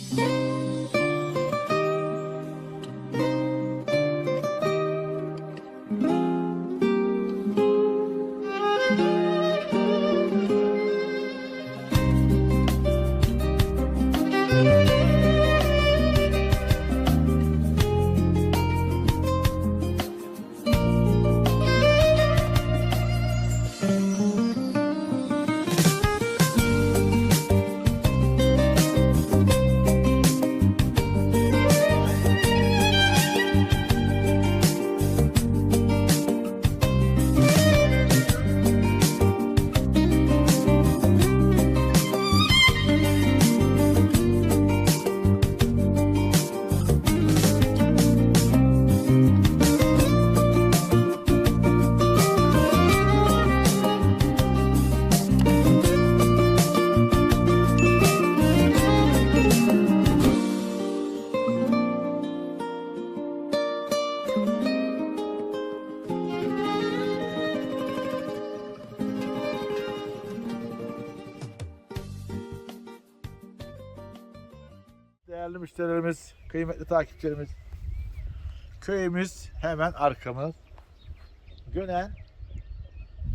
Değerli müşterilerimiz, kıymetli takipçilerimiz. Köyümüz hemen arkamız. Gönen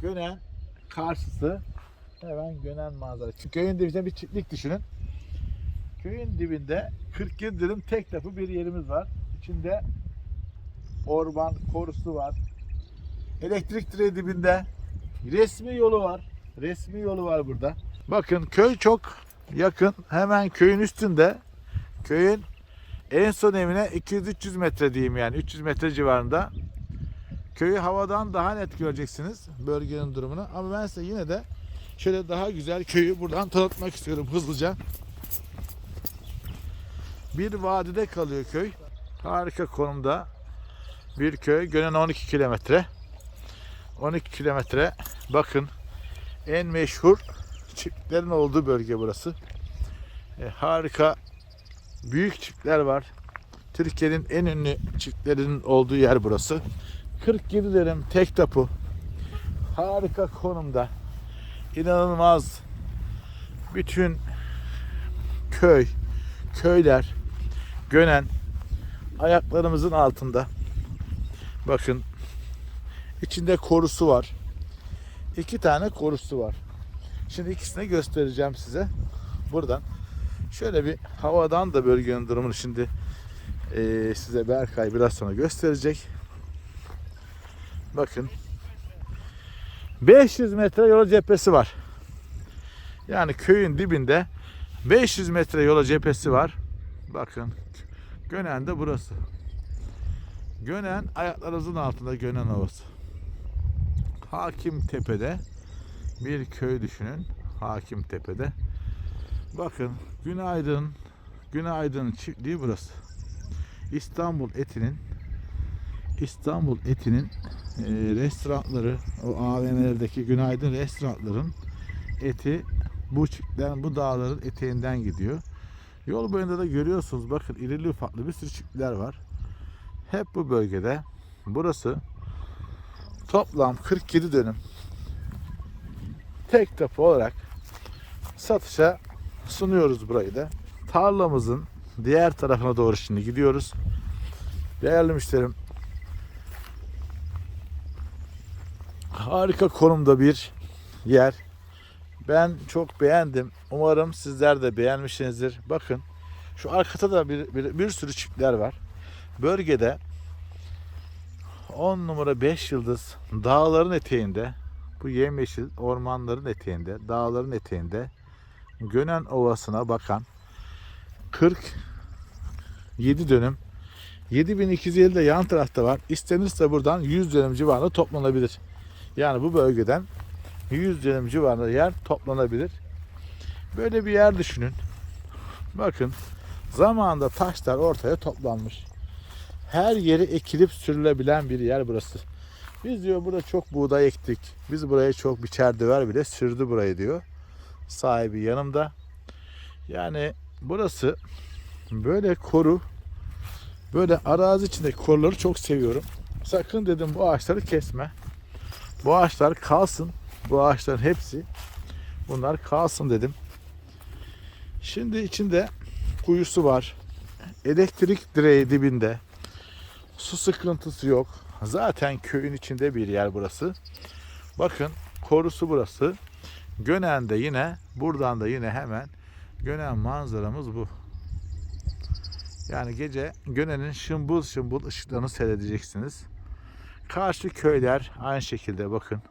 Gönen karşısı hemen Gönen manzarası. Çünkü köyün dibinde bir çiftlik düşünün. Köyün dibinde 47 dönüm tek yapı bir yerimiz var. İçinde orman korusu var. Elektrik direği dibinde. Resmi yolu var. Resmi yolu var burada. Bakın köy çok yakın. Hemen köyün üstünde köyün en son evine 200-300 metre diyeyim yani 300 metre civarında. Köyü havadan daha net göreceksiniz bölgenin durumunu. Ama ben size yine de şöyle daha güzel köyü buradan tanıtmak istiyorum hızlıca. Bir vadide kalıyor köy. Harika konumda bir köy. Gönen 12 kilometre. 12 kilometre. Bakın en meşhur çiftlerin olduğu bölge burası. E, harika büyük çiftler var. Türkiye'nin en ünlü çiftlerinin olduğu yer burası. 47 dönüm tek tapu. Harika konumda. İnanılmaz. Bütün köy, köyler, Gönen ayaklarımızın altında. Bakın içinde korusu var. İki tane korusu var. Şimdi ikisini göstereceğim size. Buradan Şöyle bir havadan da bölgenin durumunu şimdi eee, size Berkay biraz sonra gösterecek. Bakın 500 metre yola cephesi var. Yani köyün dibinde 500 metre yola cephesi var. Bakın Gönen de burası. Gönen ayaklarınızın altında Gönen Ovası. Hakim Tepe'de bir köy düşünün. Hakim Tepe'de. Bakın günaydın. Günaydın çiftliği burası. İstanbul etinin İstanbul etinin e, restoranları, o AVM'lerdeki günaydın restoranların eti bu çiftlerin, bu dağların eteğinden gidiyor. Yol boyunda da görüyorsunuz bakın irili ufaklı bir sürü çiftler var. Hep bu bölgede. Burası toplam 47 dönüm tek tapu olarak satışa sunuyoruz burayı da. Tarlamızın diğer tarafına doğru şimdi gidiyoruz. Değerli müşterim harika konumda bir yer. Ben çok beğendim. Umarım sizler de beğenmişsinizdir. Bakın şu arkada da bir, bir, bir sürü çiftler var. Bölgede 10 numara 5 yıldız dağların eteğinde bu yemyeşil ormanların eteğinde, dağların eteğinde Gönen Ovası'na bakan 47 dönüm 7250 de yan tarafta var. İstenirse buradan 100 dönüm civarında toplanabilir. Yani bu bölgeden 100 dönüm civarında yer toplanabilir. Böyle bir yer düşünün. Bakın zamanında taşlar ortaya toplanmış. Her yeri ekilip sürülebilen bir yer burası. Biz diyor burada çok buğday ektik. Biz buraya çok biçer döver bile sürdü burayı diyor. Sahibi yanımda. Yani burası böyle koru böyle arazi içindeki koruları çok seviyorum. Sakın dedim bu ağaçları kesme. Bu ağaçlar kalsın. Bu ağaçların hepsi bunlar kalsın dedim. Şimdi içinde kuyusu var. Elektrik direği dibinde. Su sıkıntısı yok. Zaten köyün içinde bir yer burası. Bakın korusu burası. Gönen'de yine buradan da yine hemen Gönen manzaramız bu. Yani gece Gönen'in şımbıl şımbıl ışıklarını seyredeceksiniz. Karşı köyler aynı şekilde bakın.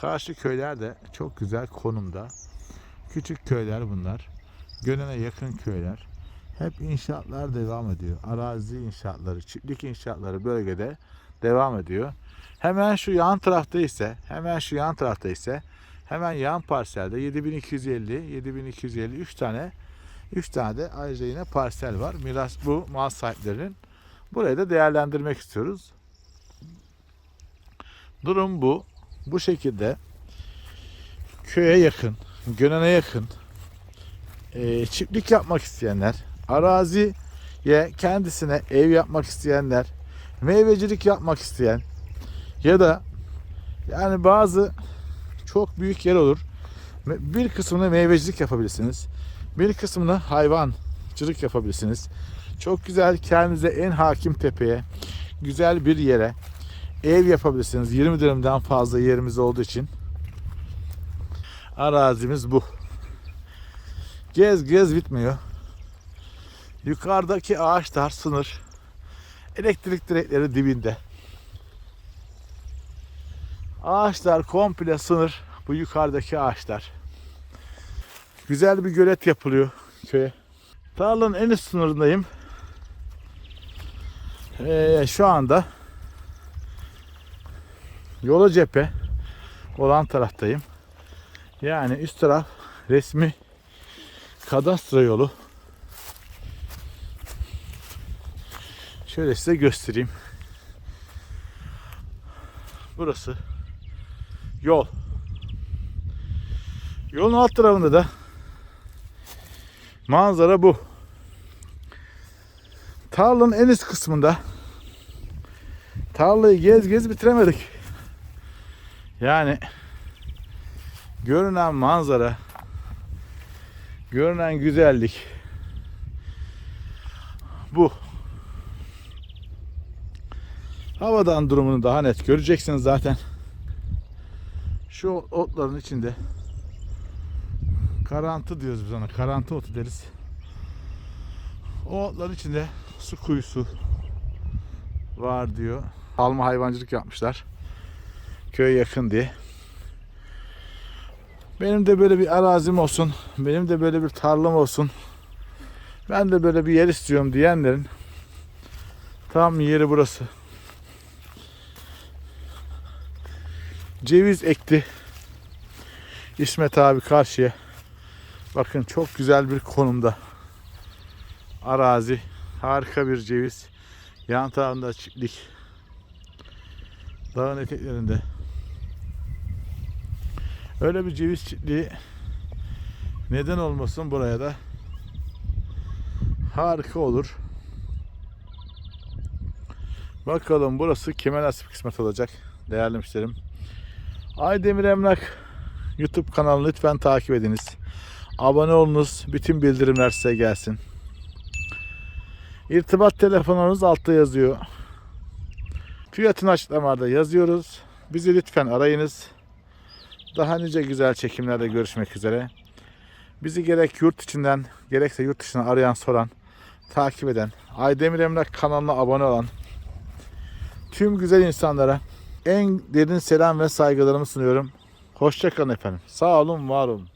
Karşı köyler de çok güzel konumda. Küçük köyler bunlar. Gönen'e yakın köyler. Hep inşaatlar devam ediyor. Arazi inşaatları, çiftlik inşaatları bölgede devam ediyor. Hemen şu yan tarafta ise, hemen şu yan tarafta ise hemen yan parselde 7250, 7250 3 tane 3 tane de ayrıca yine parsel var. Miras bu mal sahiplerinin. Burayı da değerlendirmek istiyoruz. Durum bu. Bu şekilde köye yakın, Gönen'e yakın e, çiftlik yapmak isteyenler, araziye kendisine ev yapmak isteyenler, meyvecilik yapmak isteyen ya da yani bazı çok büyük yer olur. Bir kısmını meyvecilik yapabilirsiniz. Bir kısmını hayvancılık yapabilirsiniz. Çok güzel kendinize en hakim tepeye, güzel bir yere ev yapabilirsiniz. 20 dönümden fazla yerimiz olduğu için arazimiz bu. Gez gez bitmiyor. Yukarıdaki ağaçlar sınır. Elektrik direkleri dibinde. Ağaçlar komple sınır. Bu yukarıdaki ağaçlar. Güzel bir gölet yapılıyor köye. Tarlanın en üst sınırındayım. Ee, şu anda yola cephe olan taraftayım. Yani üst taraf resmi kadastro yolu. Şöyle size göstereyim. Burası yol. Yolun alt tarafında da manzara bu. Tarlanın en üst kısmında tarlayı gez gez bitiremedik. Yani görünen manzara görünen güzellik bu. Havadan durumunu daha net göreceksiniz zaten. Şu otların içinde karantı diyoruz biz ona. Karantı otu deriz. O otların içinde su kuyusu var diyor. Alma hayvancılık yapmışlar. Köye yakın diye. Benim de böyle bir arazim olsun. Benim de böyle bir tarlam olsun. Ben de böyle bir yer istiyorum diyenlerin tam yeri burası. Ceviz ekti. İsmet abi karşıya. Bakın çok güzel bir konumda. Arazi. Harika bir ceviz. Yan tarafında çiftlik. Dağın eteklerinde. Öyle bir ceviz çiftliği neden olmasın buraya da harika olur. Bakalım burası kime nasip kısmet olacak değerli müşterim. Aydemir Emlak YouTube kanalını lütfen takip ediniz. Abone olunuz. Bütün bildirimler size gelsin. İrtibat telefonunuz altta yazıyor. Fiyatını açıklamada yazıyoruz. Bizi lütfen arayınız. Daha nice güzel çekimlerde görüşmek üzere. Bizi gerek yurt içinden gerekse yurt dışından arayan soran, takip eden, Aydemir Emlak kanalına abone olan tüm güzel insanlara en derin selam ve saygılarımı sunuyorum. Hoşçakalın efendim. Sağ olun, var olun.